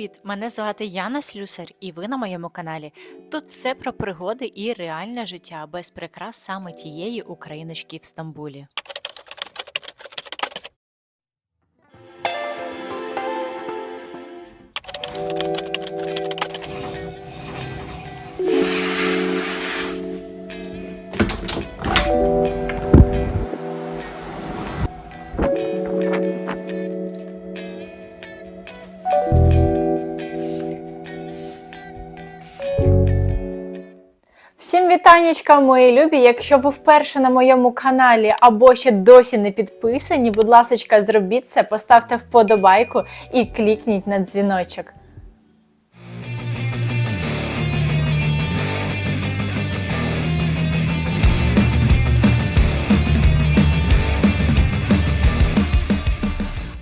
Привіт! Мене звати Яна Слюсар, і ви на моєму каналі. Тут все про пригоди і реальне життя без прикрас саме тієї україночки в Стамбулі. Всім вітаннячка, мої любі! Якщо ви вперше на моєму каналі або ще досі не підписані, будь ласка, зробіть це, поставте вподобайку і клікніть на дзвіночок.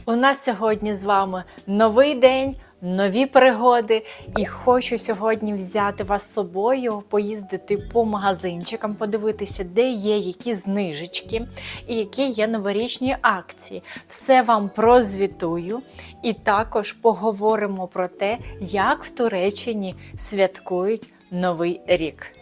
У нас сьогодні з вами новий день, нові пригоди, і хочу сьогодні взяти вас з собою, поїздити по магазинчикам, подивитися, де є які знижечки і які є новорічні акції. Все вам прозвітую, і також поговоримо про те, як в Туреччині святкують Новий рік.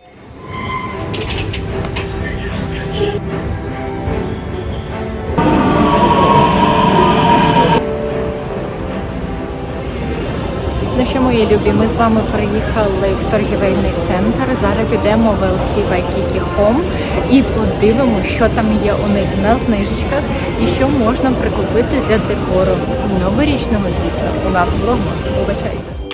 Мої любі, ми з вами приїхали в торгівельний центр. Зараз підемо в LC Waikiki Home і подивимося, що там є у них на знижечках і що можна прикупити для декору. Новорічного, звісно, у нас влог, Вибачайте.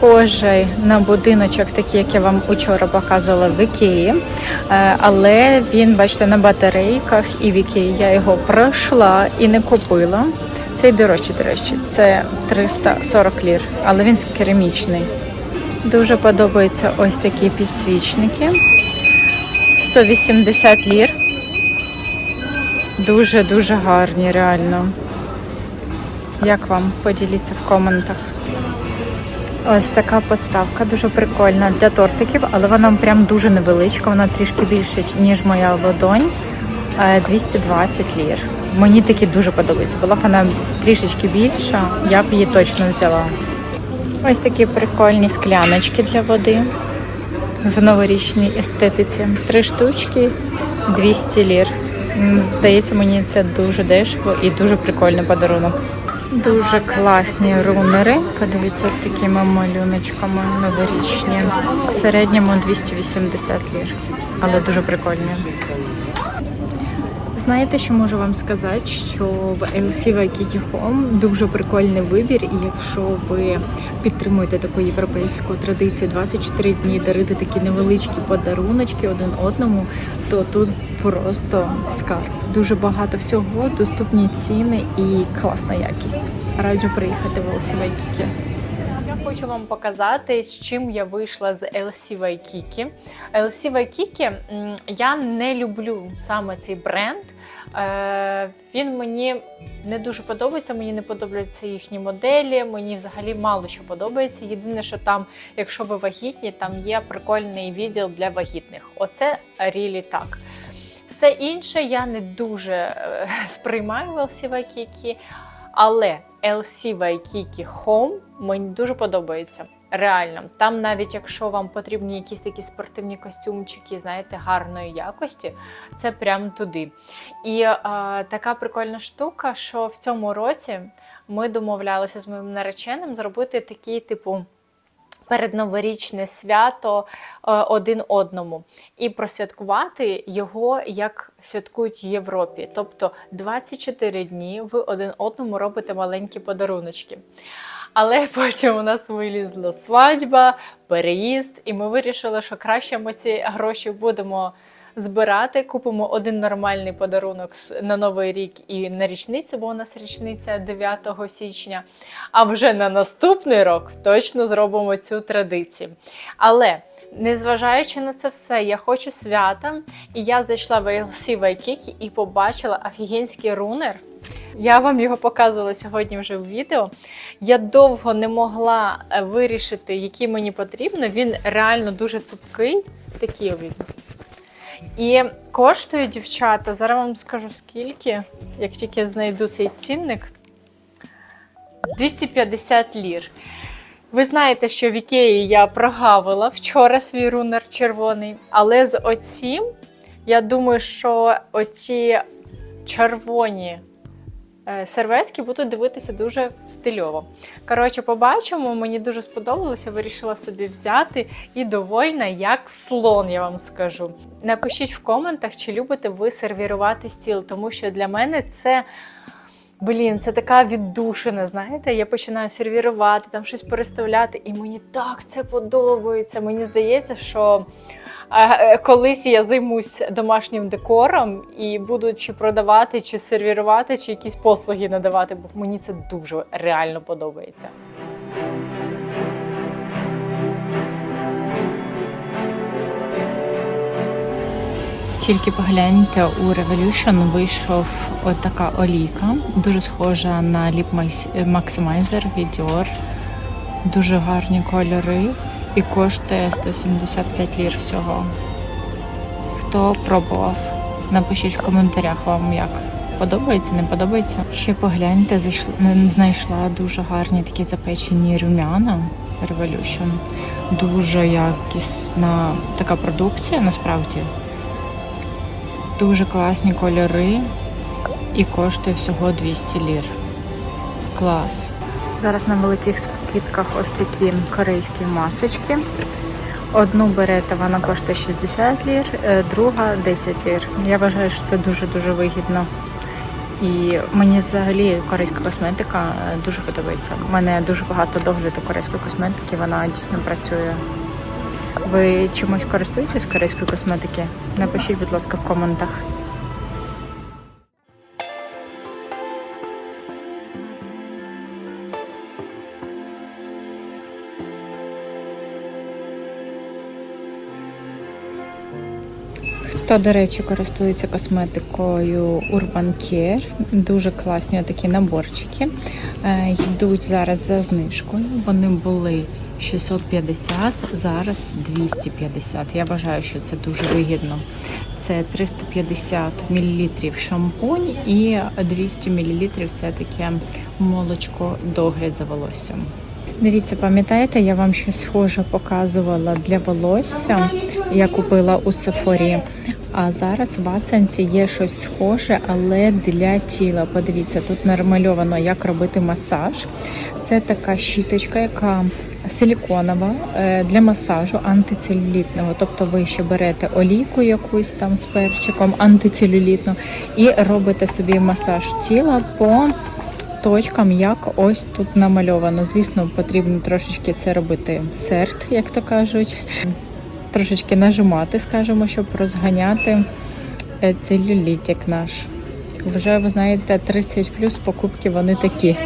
Схожий на будиночок, такий, як я вам учора показувала в Ікеї. Е, Але він, бачите, на батарейках і в Ікеї я його пройшла і не купила. Цей дорожчий, до речі, це 340 лір, але він керамічний. Дуже подобаються ось такі підсвічники. 180 лір. Дуже-дуже гарні, реально. Як вам? Поділіться в коментах. Ось така подставка, дуже прикольна для тортиків, але вона прям дуже невеличка, вона трішки більше, ніж моя ладонь. Е, 220 лір. Мені такі дуже подобаються. Була б вона трішечки більша, я б її точно взяла. Ось такі прикольні скляночки для води в новорічній естетиці. Три штучки 200 лір. Здається, мені це дуже дешево і дуже прикольний подарунок. Дуже класні рунери. Подивіться з такими малюночками новорічні. В середньому 280 лір, але дуже прикольні. Знаєте, що можу вам сказати? Що в LC Waikiki Home дуже прикольний вибір, і якщо ви підтримуєте таку європейську традицію 24 дні дарити такі невеличкі подаруночки один одному, то тут просто скарб. Дуже багато всього, доступні ціни і класна якість. Раджу приїхати в LC Waikiki. Я хочу вам показати, з чим я вийшла з LC Waikiki. LC Waikiki, я не люблю саме цей бренд. Е, Він мені не дуже подобається, мені не подобаються їхні моделі, мені взагалі мало що подобається. Єдине, що там, якщо ви вагітні, там є прикольний відділ для вагітних. Оце рілі так. Все інше я не дуже е, сприймаю в LC Waikiki, але LC Waikiki Home мені дуже подобається. Реально, там навіть якщо вам потрібні якісь такі спортивні костюмчики, знаєте, гарної якості, це прям туди. І е, така прикольна штука, що в цьому році ми домовлялися з моїм нареченим зробити такий, типу, передноворічне свято е, один одному і просвяткувати його як святкують в Європі. Тобто 24 дні ви один одному робите маленькі подаруночки. Але потім у нас вилізла свадьба, переїзд, і ми вирішили, що краще ми ці гроші будемо збирати. Купимо один нормальний подарунок на Новий рік і на річницю, бо у нас річниця 9 січня. А вже на наступний рік точно зробимо цю традицію. Але Незважаючи на це все, я хочу свята, і я зайшла в ALC Waikiki і побачила офігенський рунер. Я вам його показувала сьогодні вже в відео. Я довго не могла е, вирішити, який мені потрібно. Він реально дуже цупкий, такий він. І коштує дівчата, зараз вам скажу скільки, як тільки знайду цей цінник. 250 лір. Ви знаєте, що в Ікеї я прогавила вчора свій рунер червоний, але з оцім, я думаю, що оці червоні серветки будуть дивитися дуже стильово. Коротше, побачимо, мені дуже сподобалося, вирішила собі взяти і довольна, як слон, я вам скажу. Напишіть в коментах, чи любите ви сервірувати стіл, тому що для мене це. Блін, це така віддушина, знаєте, я починаю сервірувати, там щось переставляти, і мені так це подобається. Мені здається, що е, колись я займусь домашнім декором і буду чи продавати, чи сервірувати, чи якісь послуги надавати, бо мені це дуже реально подобається. Тільки погляньте, у Revolution вийшов отака олійка, дуже схожа на Lip Maximizer від Dior. Дуже гарні кольори і коштує 175 лір всього. Хто пробував? Напишіть в коментарях вам як. Подобається, не подобається. Ще погляньте, зайшла, знайшла дуже гарні такі запечені румяна Revolution. Дуже якісна така продукція насправді. Дуже класні кольори і коштує всього 200 лір. Клас. Зараз на великих скидках ось такі корейські масочки. Одну берете, вона коштує 60 лір, е, друга 10 лір. Я вважаю, що це дуже-дуже вигідно. І мені взагалі корейська косметика е, дуже подобається. У мене дуже багато догляду корейської косметики, вона дійсно працює. Ви чимось користуєтесь корейської косметики? Напишіть, будь ласка, в коментах. Хто, до речі, користується косметикою Urban Care, дуже класні такі наборчики. Е, Йдуть зараз за знижкою. Вони були 650, зараз 250. Я вважаю, що це дуже вигідно. Це 350 мл шампунь і 200 мл це таке молочко догляд за волоссям. Дивіться, пам'ятаєте, я вам щось схоже показувала для волосся. Я купила у Сефорі. А зараз в Аценсі є щось схоже, але для тіла. Подивіться, тут намальовано, як робити масаж. Це така щіточка, яка силіконова е, для масажу антицелюлітного. Тобто ви ще берете олійку якусь там з перчиком антицелюлітну і робите собі масаж тіла по точкам, як ось тут намальовано. Звісно, потрібно трошечки це робити серд, як то кажуть. Трошечки нажимати, скажімо, щоб розганяти е, целюлітик наш. Вже ви знаєте, 30 плюс покупки вони такі.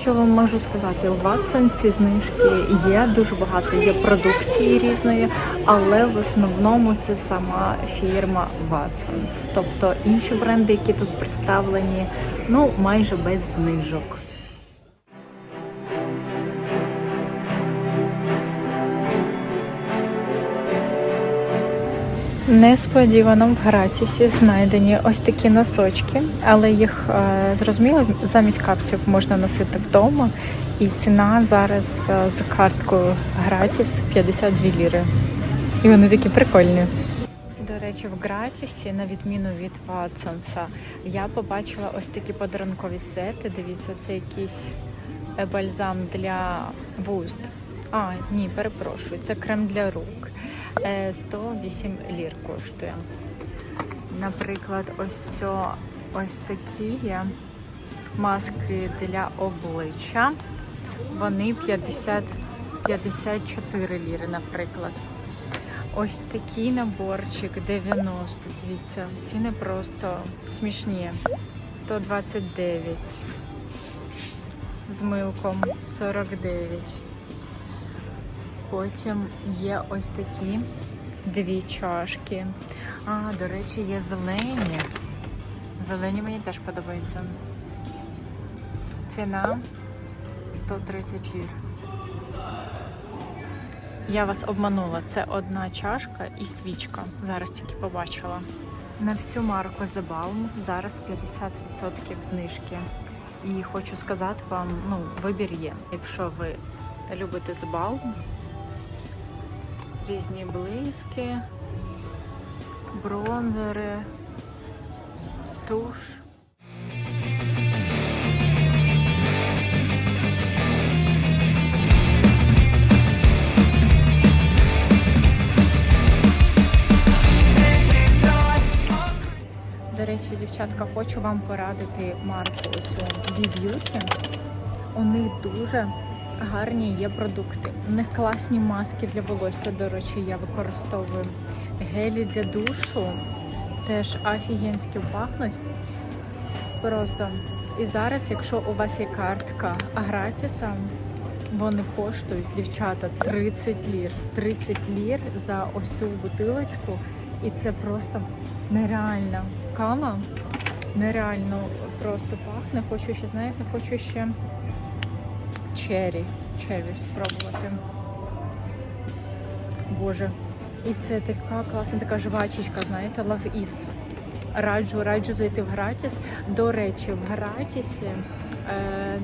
Що вам можу сказати? У Ватсонсі знижки є дуже багато є продукції різної, але в основному це сама фірма Watsons. Тобто інші бренди, які тут представлені, ну майже без знижок. Несподівано в Гратісі знайдені ось такі носочки, але їх е, зрозуміло замість капців можна носити вдома. І ціна зараз е, з карткою Гратіс 52 ліри. І вони такі прикольні. До речі, в Гратісі, на відміну від Ватсонса, я побачила ось такі подарункові сети. Дивіться, це якийсь е, бальзам для вуст. А, ні, перепрошую, це крем для рук. Е, 108 лір коштує. Наприклад, ось ось такі є маски для обличчя. Вони 50, 54 ліри, наприклад. Ось такий наборчик 90. Дивіться, ціни просто смішні. 129. З милком 49. Потім є ось такі дві чашки. А, до речі, є зелені. Зелені мені теж подобаються. Ціна 130 лір. Я вас обманула. Це одна чашка і свічка. Зараз тільки побачила. На всю марку Balm зараз 50% знижки. І хочу сказати вам, ну, вибір є. Якщо ви любите Balm, різні блиски, бронзери, туш. До речі, дівчатка, хочу вам порадити марку оцю B-Beauty. У них дуже гарні є продукти. У них класні маски для волосся. До речі, я використовую гелі для душу. Теж офігенськи пахнуть. Просто. І зараз, якщо у вас є картка гратіса, вони коштують, дівчата, 30 лір. 30 лір за ось цю бутилочку. І це просто нереальна кава. Нереально просто пахне. Хочу ще, знаєте, хочу ще чері. Чері спробувати. Боже. І це така класна така жвачечка, знаєте, Love Is. Раджу, раджу зайти в Гратіс. До речі, в Гратісі е,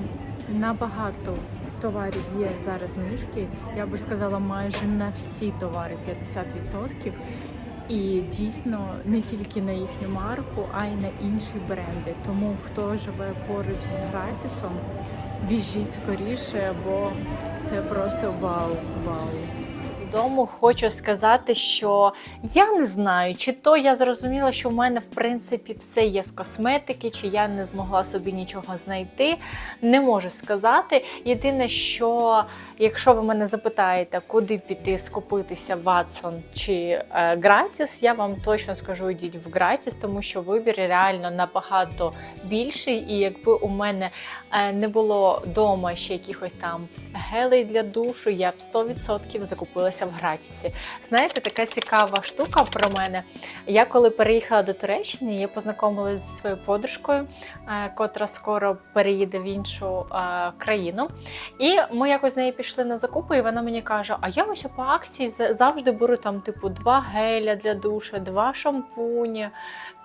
набагато товарів є зараз знижки. Я би сказала, майже на всі товари 50%. І дійсно не тільки на їхню марку, а й на інші бренди. Тому хто живе поруч з Гратісом, біжіть скоріше, бо це просто вау, вау. Додому хочу сказати, що я не знаю, чи то я зрозуміла, що в мене в принципі все є з косметики, чи я не змогла собі нічого знайти. Не можу сказати. Єдине, що якщо ви мене запитаєте, куди піти скупитися Watson чи е, Gratis, я вам точно скажу, йдіть в Gratis, тому що вибір реально набагато більший. І якби у мене е, не було вдома ще якихось там гелей для душу, я б 100% закупилася в Гратісі. Знаєте, така цікава штука про мене. Я коли переїхала до Туреччини, я познайомилася зі своєю подружкою, е, котра скоро переїде в іншу е, країну. І ми якось з нею пішли на закупи, і вона мені каже: А я ось по акції завжди беру там, типу, два геля для душу, два шампуні.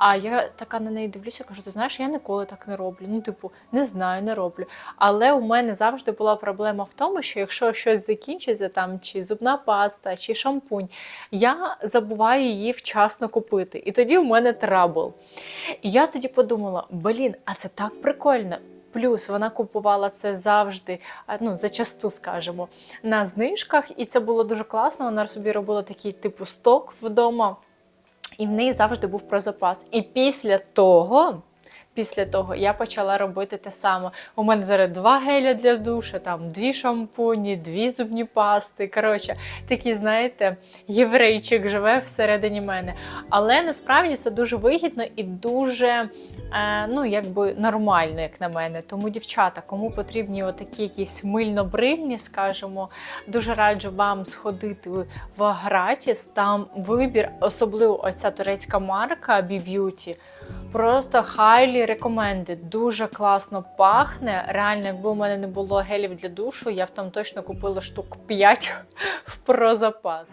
А я така на неї дивлюся, кажу: ти знаєш, я ніколи так не роблю. Ну, типу, не знаю, не роблю. Але у мене завжди була проблема в тому, що якщо щось закінчиться, там чи зубна паста, чи шампунь, я забуваю її вчасно купити. І тоді в мене трабл. І я тоді подумала: блін, а це так прикольно. Плюс вона купувала це завжди, ну зачасту, скажімо, на знижках, і це було дуже класно. Вона собі робила такий типу сток вдома, і в неї завжди був про запас. І після того. Після того я почала робити те саме. У мене зараз два геля для душу, там дві шампуні, дві зубні пасти. Коротше, такий, знаєте, єврейчик живе всередині мене. Але насправді це дуже вигідно і дуже е, ну, якби нормально, як на мене. Тому, дівчата, кому потрібні отакі якісь мильно-брильні, скажімо, дуже раджу вам сходити в Гратіс. Там вибір, особливо оця турецька марка B-Beauty. Просто highly recommended. Дуже класно пахне. Реально, якби у мене не було гелів для душу, я б там точно купила штук 5 в прозапас.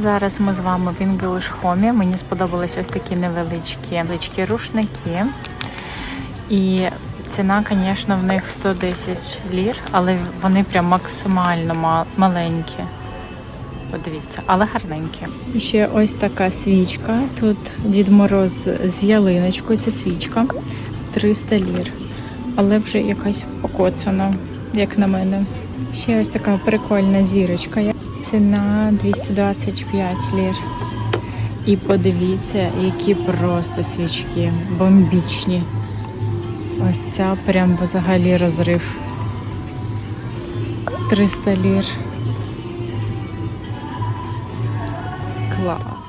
Зараз ми з вами в English Home. Мені сподобались ось такі невеличкі, невеличкі рушники. І ціна, звісно, в них 110 лір, але вони прям максимально маленькі. Подивіться, але гарненькі. І ще ось така свічка. Тут Дід Мороз з ялиночкою. Це свічка 300 лір. Але вже якась покоцана, як на мене. Ще ось така прикольна зірочка. Ціна 225 лір. І подивіться, які просто свічки бомбічні. Ось ця прям взагалі розрив. 300 лір. Клас.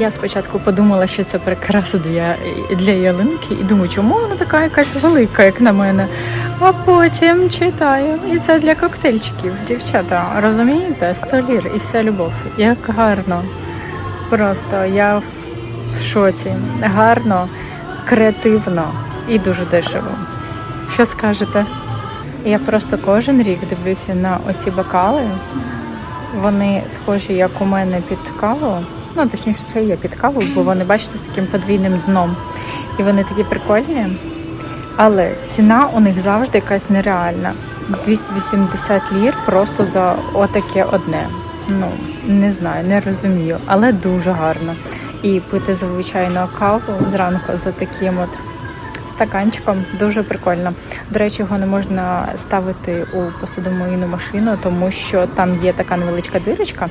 Я спочатку подумала, що це прикраса для, для ялинки, і думаю, чому вона така якась велика, як на мене. А потім читаю. І це для коктейльчиків, дівчата. Розумієте? 100 лір і вся любов. Як гарно. Просто я в шоці. Гарно, креативно і дуже дешево. Що скажете? Я просто кожен рік дивлюся на оці бокали. Вони схожі, як у мене під каву. Ну, точніше, це є під каву, бо вони, бачите, з таким подвійним дном. І вони такі прикольні. Але ціна у них завжди якась нереальна. 280 лір просто за отаке одне. Ну, не знаю, не розумію, але дуже гарно. І пити звичайно каву зранку за таким от стаканчиком дуже прикольно. До речі, його не можна ставити у посудомийну машину, тому що там є така невеличка дирочка,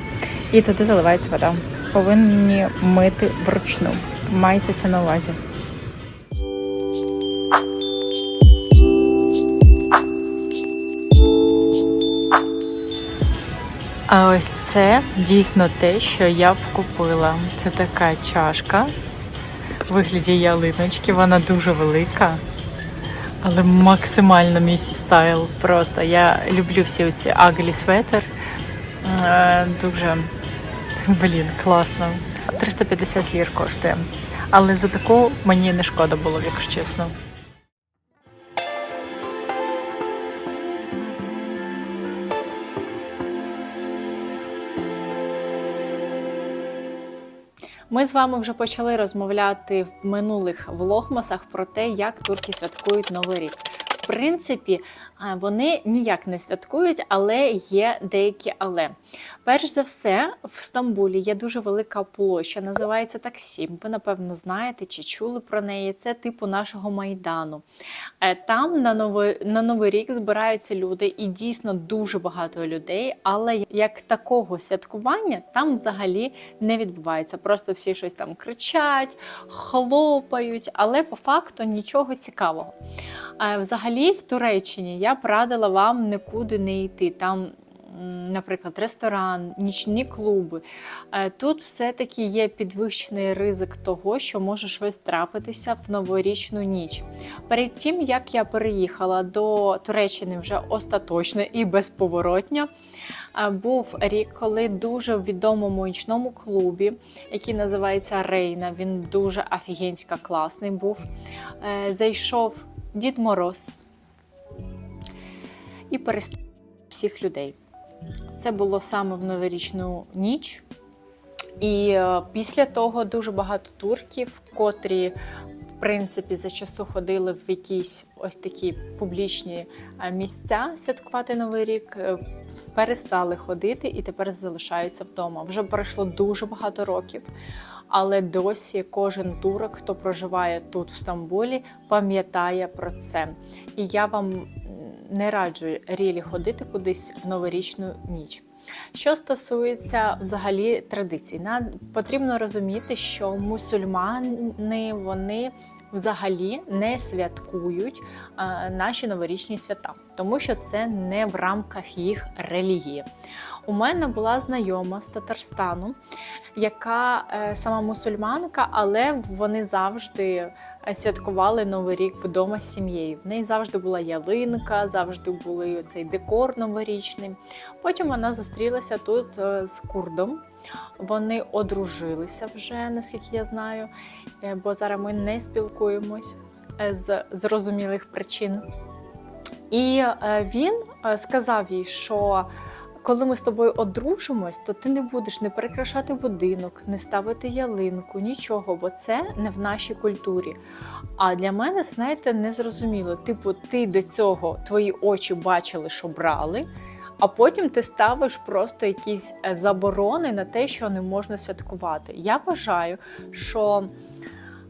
і туди заливається вода. Повинні мити вручну. Майте це на увазі. А ось це дійсно те, що я б купила. Це така чашка в вигляді ялиночки. Вона дуже велика, але максимально місі стайл. Просто я люблю всі ці аглі светер. Дуже блін, класно. 350 лір коштує. Але за таку мені не шкода було, якщо чесно. Ми з вами вже почали розмовляти в минулих влогмасах про те, як турки святкують Новий рік. В принципі, вони ніяк не святкують, але є деякі але. Перш за все, в Стамбулі є дуже велика площа, називається Таксім. Ви, напевно, знаєте чи чули про неї. Це типу нашого майдану. Е, Там на новий, на Новий рік збираються люди, і дійсно дуже багато людей. Але як такого святкування там взагалі не відбувається. Просто всі щось там кричать, хлопають, але по факту нічого цікавого. Е, Взагалі, в Туреччині я б радила вам нікуди не йти. Там, наприклад, ресторан, нічні клуби. Е, Тут все-таки є підвищений ризик того, що може щось трапитися в новорічну ніч. Перед тим, як я переїхала до Туреччини вже остаточно і безповоротньо, е, був рік, коли дуже в відомому нічному клубі, який називається Рейна, він дуже офігенська класний був. е, Зайшов Дід Мороз і перестріляв всіх людей. Це було саме в новорічну ніч. І е, після того дуже багато турків, котрі в принципі зачасту ходили в якісь ось такі публічні е, місця святкувати Новий рік, е, перестали ходити і тепер залишаються вдома. Вже пройшло дуже багато років, але досі кожен турок, хто проживає тут в Стамбулі, пам'ятає про це. І я вам не раджу рілі ходити кудись в новорічну ніч. Що стосується взагалі традицій, потрібно розуміти, що мусульмани вони взагалі не святкують наші новорічні свята, тому що це не в рамках їх релігії. У мене була знайома з Татарстану, яка е, сама мусульманка, але вони завжди святкували Новий рік вдома з сім'єю. В неї завжди була ялинка, завжди були цей декор новорічний. Потім вона зустрілася тут е, з курдом. Вони одружилися вже, наскільки я знаю, е, бо зараз ми не спілкуємось е, з зрозумілих причин. І е, він е, сказав їй, що коли ми з тобою одружимось, то ти не будеш не перекрашати будинок, не ставити ялинку, нічого, бо це не в нашій культурі. А для мене, знаєте, незрозуміло. Типу, ти до цього твої очі бачили, що брали, а потім ти ставиш просто якісь е, заборони на те, що не можна святкувати. Я вважаю, що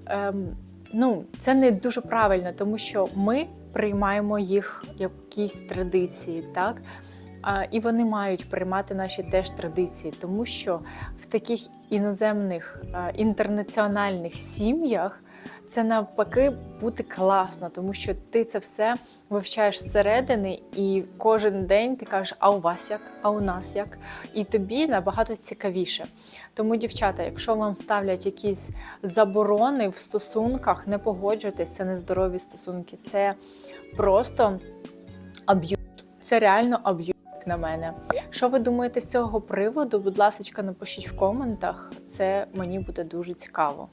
ем, ну, це не дуже правильно, тому що ми приймаємо їх якісь традиції, так? І вони мають приймати наші теж традиції, тому що в таких іноземних інтернаціональних сім'ях це навпаки буде класно, тому що ти це все вивчаєш зсередини, і кожен день ти кажеш, а у вас як, а у нас як? І тобі набагато цікавіше. Тому, дівчата, якщо вам ставлять якісь заборони в стосунках, не погоджуйтесь, це не здорові стосунки, це просто аб'юз. Це реально аб'юз як на мене. Що ви думаєте з цього приводу? Будь ласка, напишіть в коментах. Це мені буде дуже цікаво.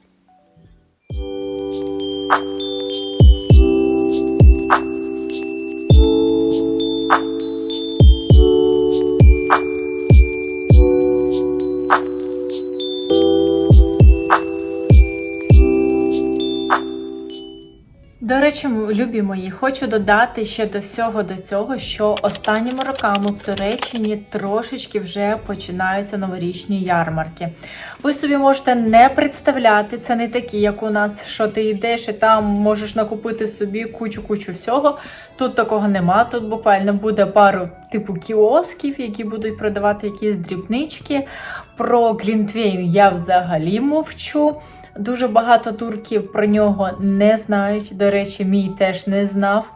До речі, любі мої, хочу додати ще до всього до цього, що останніми роками в Туреччині трошечки вже починаються новорічні ярмарки. Ви собі можете не представляти, це не такі, як у нас, що ти йдеш і там можеш накупити собі кучу-кучу всього. Тут такого нема. Тут буквально буде пару типу кіосків, які будуть продавати якісь дрібнички. Про Глінтвейн я взагалі мовчу. Дуже багато турків про нього не знають. До речі, мій теж не знав.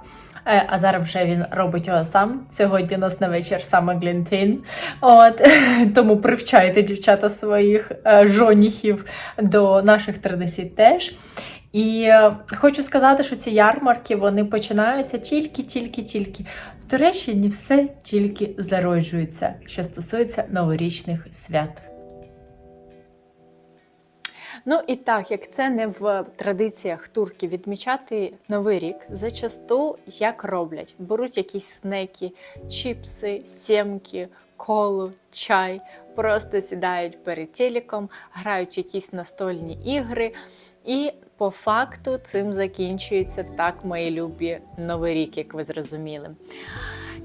Е, А зараз вже він робить його сам. Сьогодні у нас на вечір саме Глінтвейн. От тому привчайте дівчата своїх е, жоніхів до наших традицій теж. І е, хочу сказати, що ці ярмарки вони починаються тільки-тільки-тільки. В Туреччині все тільки зароджується, що стосується новорічних свят. Ну і так, як це не в традиціях турків відмічати новий рік, зачасту як роблять: беруть якісь снеки, чіпси, сімки, колу, чай, просто сідають перед телеком, грають якісь настольні ігри, і по факту цим закінчується так, мої любі новий рік, як ви зрозуміли.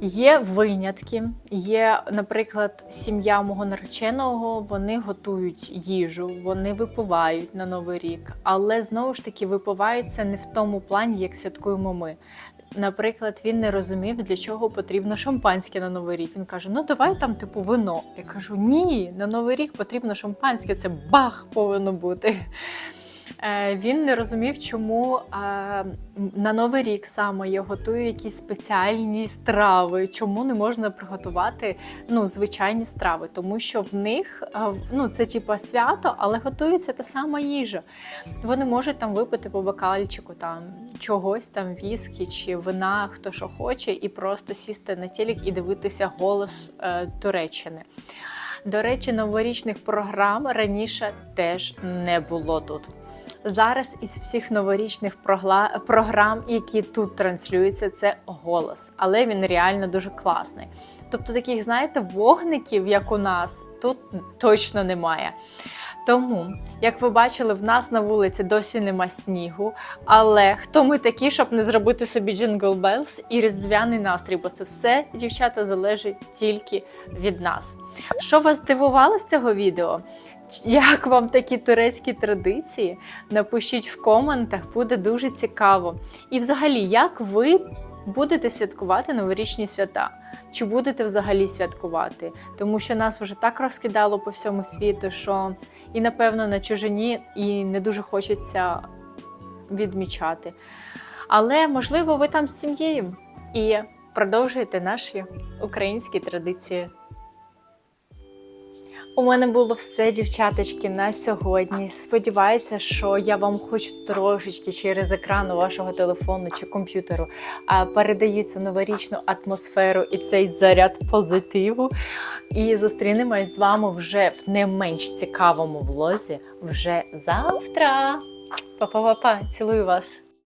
Є винятки. Є, наприклад, сім'я мого нареченого, вони готують їжу, вони випивають на Новий рік, але знову ж таки випиваються не в тому плані, як святкуємо ми. Наприклад, він не розумів, для чого потрібно шампанське на Новий рік. Він каже: Ну давай там, типу, вино. Я кажу: ні, на Новий рік потрібно шампанське, це бах повинно бути. Е, Він не розумів, чому е, на Новий рік саме я готую якісь спеціальні страви, чому не можна приготувати ну, звичайні страви, тому що в них е, ну, це типа свято, але готується та сама їжа. Вони можуть там випити по бокальчику там чогось там віскі чи вина, хто що хоче, і просто сісти на телек і дивитися голос е, Туреччини. До речі, новорічних програм раніше теж не було тут. Зараз із всіх новорічних програм, які тут транслюються, це голос, але він реально дуже класний. Тобто таких, знаєте, вогників, як у нас, тут точно немає. Тому, як ви бачили, в нас на вулиці досі нема снігу. Але хто ми такі, щоб не зробити собі джингл Белс і різдвяний настрій, бо це все, дівчата, залежить тільки від нас. Що вас здивувало з цього відео? Як вам такі турецькі традиції? Напишіть в коментах, буде дуже цікаво. І взагалі, як ви будете святкувати новорічні свята? Чи будете взагалі святкувати? Тому що нас вже так розкидало по всьому світу, що і напевно на чужині і не дуже хочеться відмічати. Але можливо, ви там з сім'єю і продовжуєте наші українські традиції. У мене було все, дівчаточки, на сьогодні. Сподіваюся, що я вам хоч трошечки через екран вашого телефону чи комп'ютеру передаю цю новорічну атмосферу і цей заряд позитиву. І зустрінемось з вами вже в не менш цікавому влозі вже завтра. Па-па-па-па, цілую вас!